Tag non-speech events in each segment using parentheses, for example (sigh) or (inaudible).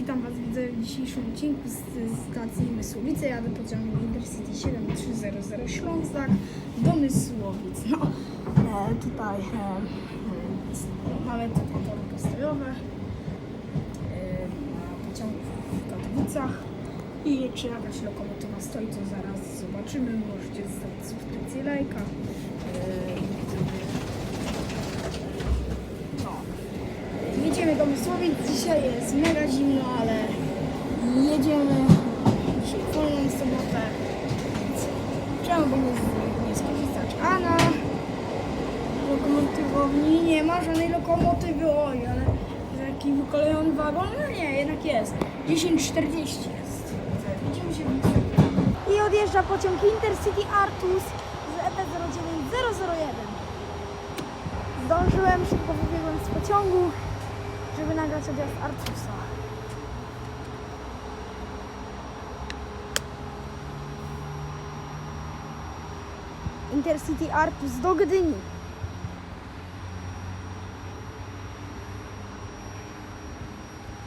Witam Was w dzisiejszym odcinku z z stacji Mysłowice. Jadę pociągiem Intercity 7300 Ślązak do Mysłowic. No, e, tutaj e, e, mamy tutaj tory postojowe e, na pociągu w Katowicach. I czy jakaś lokomotywa stoi, to zaraz zobaczymy. Możecie zostawić subskrypcję, lajka. E, no. Jedziemy do Mysłowic. Dzisiaj jest mega zimno, ale jedziemy. Dzisiaj wolną sobotę. Czemu by nie, nie skorzystać? A na lokomotywowni nie ma żadnej lokomotywy. Oj, ale że jaki wykolejony wagon? No nie, jednak jest. 10.40 jest. Widzimy się w. I odjeżdża pociąg Intercity Artus z E EP 09001. Zdążyłem, szybko wybiegłem z pociągu, żeby nagrać odjazd Artusa. Intercity Artus do Gdyni.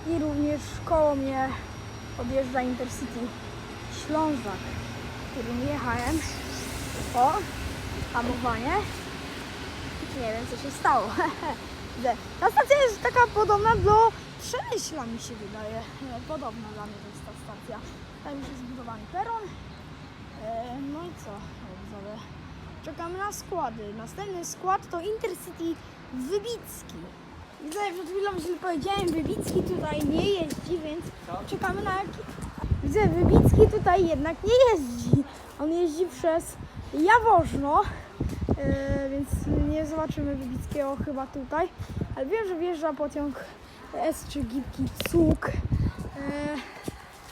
I również koło mnie odjeżdża Intercity Ślązak, którym jechałem. O, hamowanie. Nie wiem, co się stało. (laughs) Ta stacja jest taka podobna do Przemyśla, mi się wydaje. E, Podobna dla mnie to jest ta stacja. Tam już jest zbudowany peron. E, No i co? widzowie? Czekamy na składy. Następny skład to Intercity Wybicki. Widzę, przed chwilą źle powiedziałem, Wybicki tutaj nie jeździ, więc czekamy na. Widzę, Wybicki tutaj jednak nie jeździ. On jeździ przez Jaworzno. E, więc nie zobaczymy Wybickiego chyba tutaj, ale wiem, że wjeżdża pociąg S3 Gipki Cuk. E,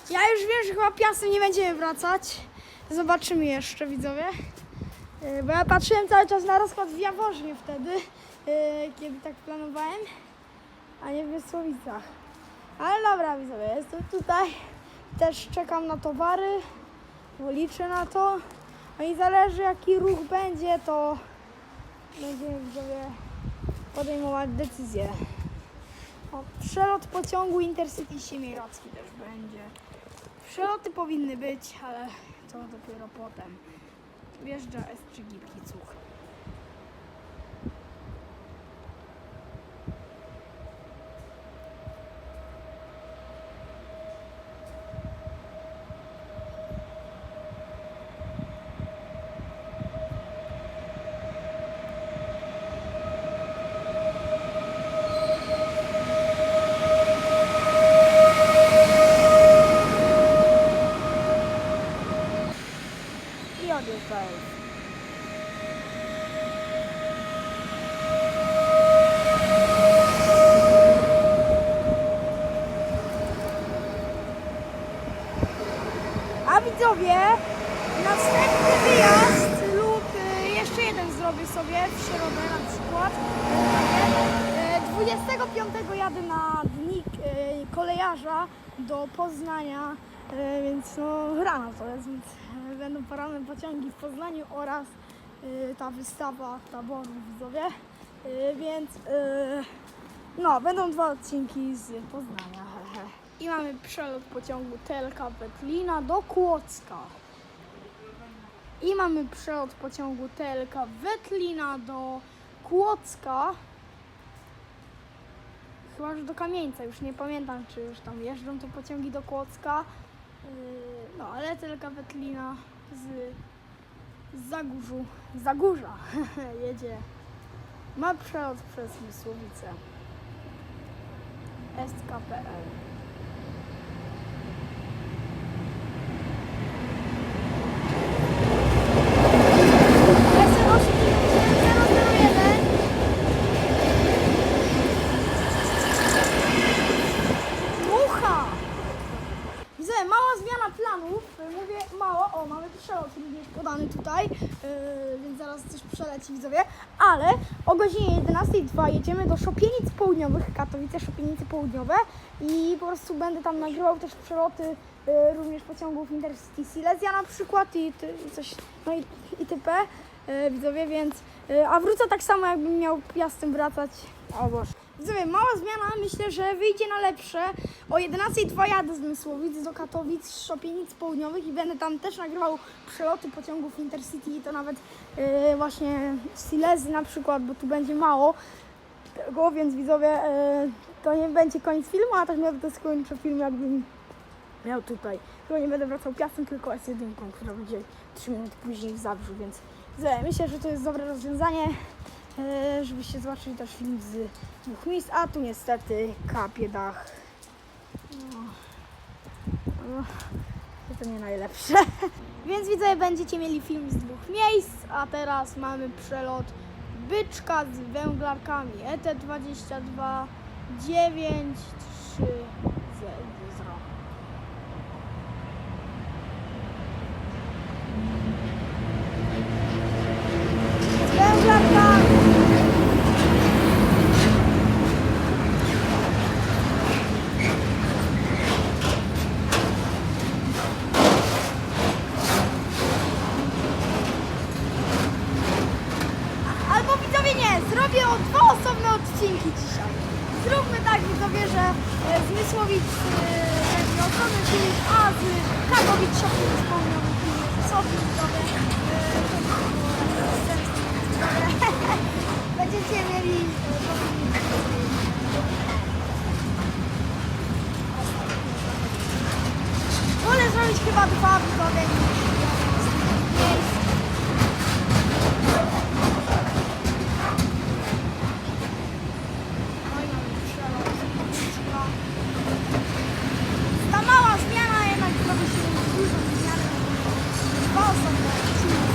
ja już wiem, że chyba Piastem nie będziemy wracać. Zobaczymy jeszcze, widzowie. E, bo ja patrzyłem cały czas na rozkład w Jaworznie wtedy, kiedy tak planowałem, a nie w Wysłowicach. Ale dobra, widzowie, jestem tutaj. Też czekam na towary, bo liczę na to. No i zależy jaki ruch będzie, to będziemy widzowie podejmować decyzję. O, przelot pociągu Intercity Siemierocki też będzie. Przeloty powinny być, ale to dopiero potem. Wjeżdża S3 Gipki Cuch. I odjeżdżają. A widzowie, następny wyjazd lub y, jeszcze jeden zrobię sobie w środę na przykład. Y, 25 jadę na dni y, kolejarza do Poznania, y, więc no rano to jest, więc y, będą poranne pociągi w Poznaniu oraz ta wystawa taboru widzowie, więc no będą dwa odcinki z Poznania. I mamy przelot pociągu TLK Wetlina do Kłodzka. I mamy przelot pociągu TLK Wetlina do Kłodzka. Chyba, że do Kamieńca, już nie pamiętam, czy już tam jeżdżą te pociągi do Kłodzka. Yy, No, ale TLK Wetlina z, Zagórzu, Zagórza (laughs) jedzie. Ma przelot przez Mysłowice. SKPL. Mucha! Widzę, zmiana planów. Y, Mówię mało. O, mamy przelot również podany tutaj, yy, więc zaraz coś przeleci widzowie. Ale o godzinie 11.02 jedziemy do Szopienic Południowych, Katowice, Szopienice Południowe i po prostu będę tam nagrywał też przeloty yy, również pociągów Intercity Silesia na przykład i, ty, i coś, no i itp. Yy, widzowie, więc, yy, a wrócę tak samo jakbym miał Piastem wracać. O Boże. Widzowie, mała zmiana, myślę, że wyjdzie na lepsze. O 11.02 jadę z Mysłowic do Katowic, z Szopienic Południowych i będę tam też nagrywał przeloty pociągów Intercity i to nawet yy, właśnie Silezy na przykład, bo tu będzie mało tego, więc widzowie, yy, to nie będzie koniec filmu, a też będę skończę film jakbym miał tutaj. Tylko nie będę wracał piasem, tylko S1, która będzie 3 minuty później w Zabrzu, więc myślę, że to jest dobre rozwiązanie, E, żebyście zobaczyli też film z dwóch miejsc, a tu niestety kapie dach. No. No. To nie najlepsze. (laughs) Więc widzę, będziecie mieli film z dwóch miejsc, a teraz mamy przelot byczka z węglarkami ET22 9 3 zrobić chyba dwa widzowie niż miejsc. Oj, mamy przelot. Ta mała zmiana jednak zrobi się dużą zmianę. Dwa osobne odcinki.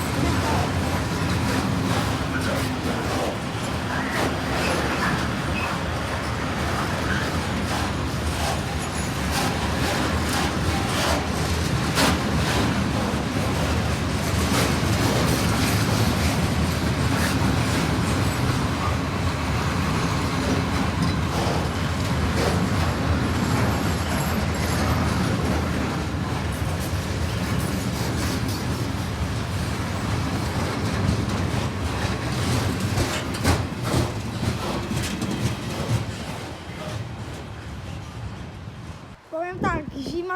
Powiem tak,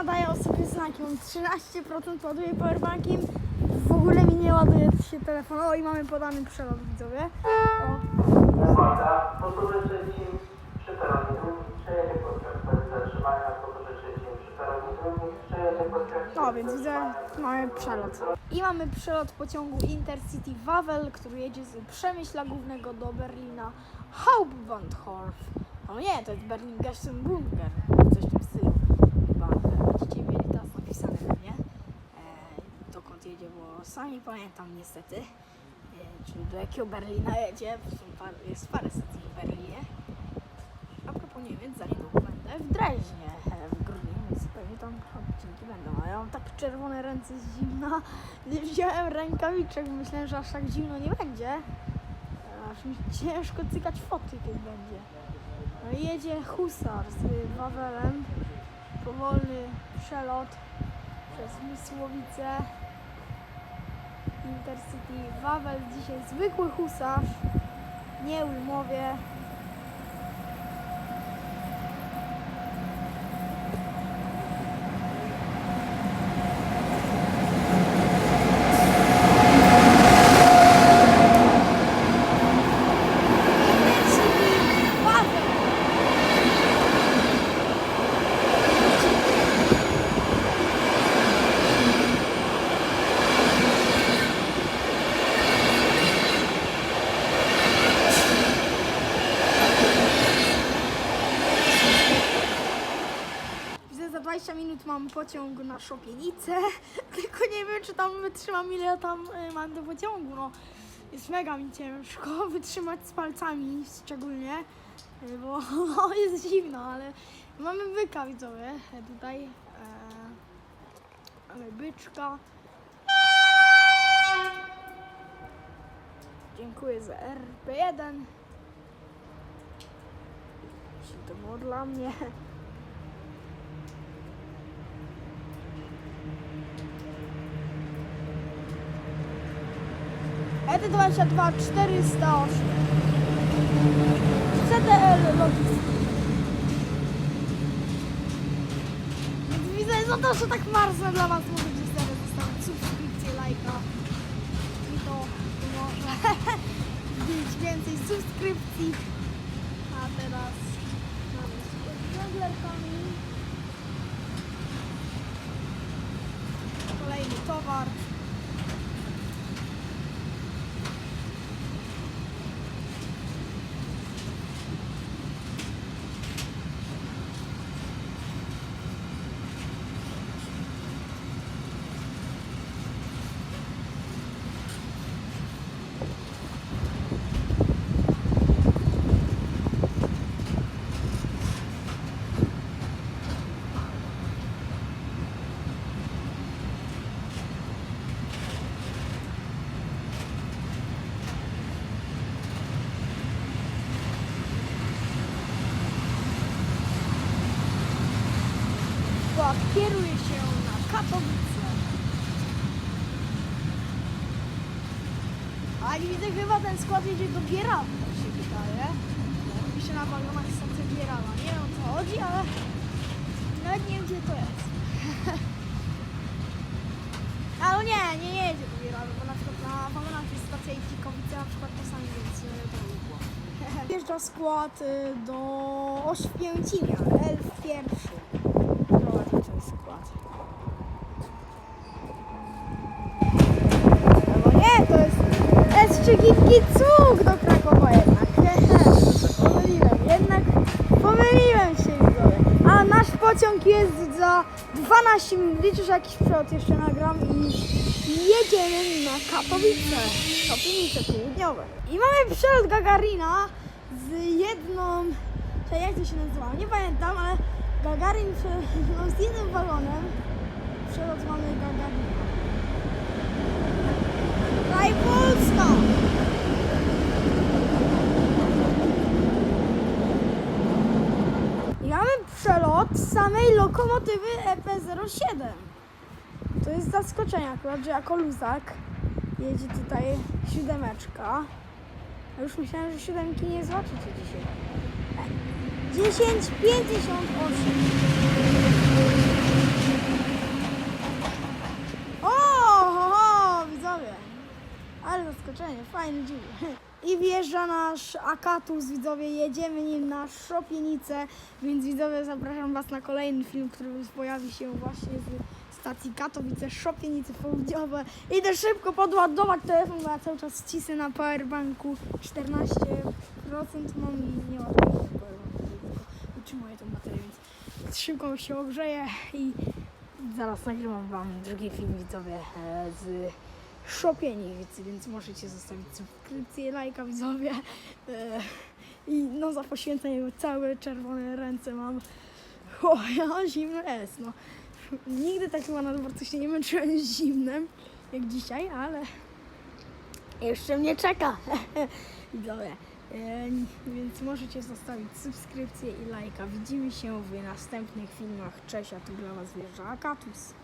zima daje o sobie znaki. Mam 13% ładuję powerbankiem. W ogóle mi nie ładuje się telefon. O i mamy podany przelot widzowie. O. Uwaga, motorze trzecim przy peronie drugim przejedzie bez zatrzymania, w motorze trzecim przy peronie drugim przejedzie pociąg No więc widzę, mamy przelot. I mamy przelot pociągu Intercity Wawel, który jedzie z Przemyśla Głównego do Berlina Hauptbahnhof. No nie, to jest Berlin Bunker, coś w tym stylu. Chyba e, będziecie mieli teraz napisane pewnie, e, dokąd jedzie, bo nie pamiętam niestety. E, czyli do jakiego Berlina jedzie, jest parę stacji w Berlinie. A propos Niemiec, za niedługo będę w Dreźnie e, w grudniu, więc pewnie tam odcinki będą. A ja mam tak czerwone ręce z zimna, nie wziąłem rękawiczek, myślałem, że aż tak zimno nie będzie. Aż mi ciężko cykać foty, kiedy będzie. No jedzie husar z Wawelem. Powolny przelot przez Mysłowice. Intercity Wawel dzisiaj zwykły husarz, nie ulmowie. Intercity Wawel. Widzę, za 20 minut mam pociąg na Szopienicę, (laughs) tylko nie wiem, czy tam wytrzymam, ile tam y, mam do pociągu, no. Jest mega mi ciężko (laughs) wytrzymać z palcami szczególnie, y, bo (laughs) no, jest zimno, ale mamy byka widzowie e, tutaj. E, mamy byczka. Dziękuję za RP1. Jeśli to było dla mnie. ET22 408. CDL Logistyki. Więc widzę, za to, że tak marzę dla Was możecie sobie zostawić subskrypcję, lajka. I to może (laughs) być więcej subskrypcji. A teraz mamy z żonglerkami. Kolejny towar. Bo kieruje się na Katowice. A nie widzę, chyba ten skład jedzie do Bierala, tak się wydaje. Pisze na wagonach stacja Bierala. Nie wiem o co chodzi, ale nawet nie wiem gdzie to jest. (laughs) Ale nie, nie jedzie do Bierala, bo na przykład na wagonach jest stacja Iwikowice, na przykład czasami, więc e, to by było. (laughs) Wjeżdża skład y, do Oświęcimia, elf pierwszy. Prowadzi ten skład. No nie, to jest Esczygitki Cuk do Krakowa jednak. (laughs) Pomyliłem, jednak pomyliłem się widzowie. A nasz pociąg jest za 12 minut. Liczę, że jakiś przelot jeszcze nagram i jedziemy na Katowice. Katowice południowe. I mamy przelot Gagarina z jedną... Jak to się nazywa? Nie pamiętam, ale Gagarin prze- (laughs) no, z jednym wagonem. Przelot mamy Gagarina. Polska! I mamy przelot samej lokomotywy EP07. To jest zaskoczenie akurat, że jako luzak jedzie tutaj siódemeczka. A już myślałem, że siódemki nie zobaczycie dzisiaj. 10,58. O, ho, ho, widzowie. Ale zaskoczenie, fajny dziób. (laughs) I wjeżdża nasz Akatus, widzowie, jedziemy nim na Szopienicę, więc widzowie zapraszam Was na kolejny film, który pojawi się właśnie z stacji Katowice, Szopienice Południowe. Idę szybko podładować telefon, bo ja cały czas cisnę na powerbanku. 14% mam i nie tylko utrzymuję tą baterię, więc szybko się ogrzeję i zaraz nagrywam Wam drugi film, widzowie, e, z Szopienic, więc możecie zostawić subskrypcję, lajka widzowie. E, I no za poświęcenie całe czerwone ręce mam. O, ja zimno jest, no. Nigdy tak chyba na dworcu się nie męczyłem z zimnem, jak dzisiaj, ale jeszcze mnie czeka. (laughs) Widzowie. E, więc możecie zostawić subskrypcję i lajka. Widzimy się w następnych filmach. Cześć, a tu dla Was wjeżdża Akatus.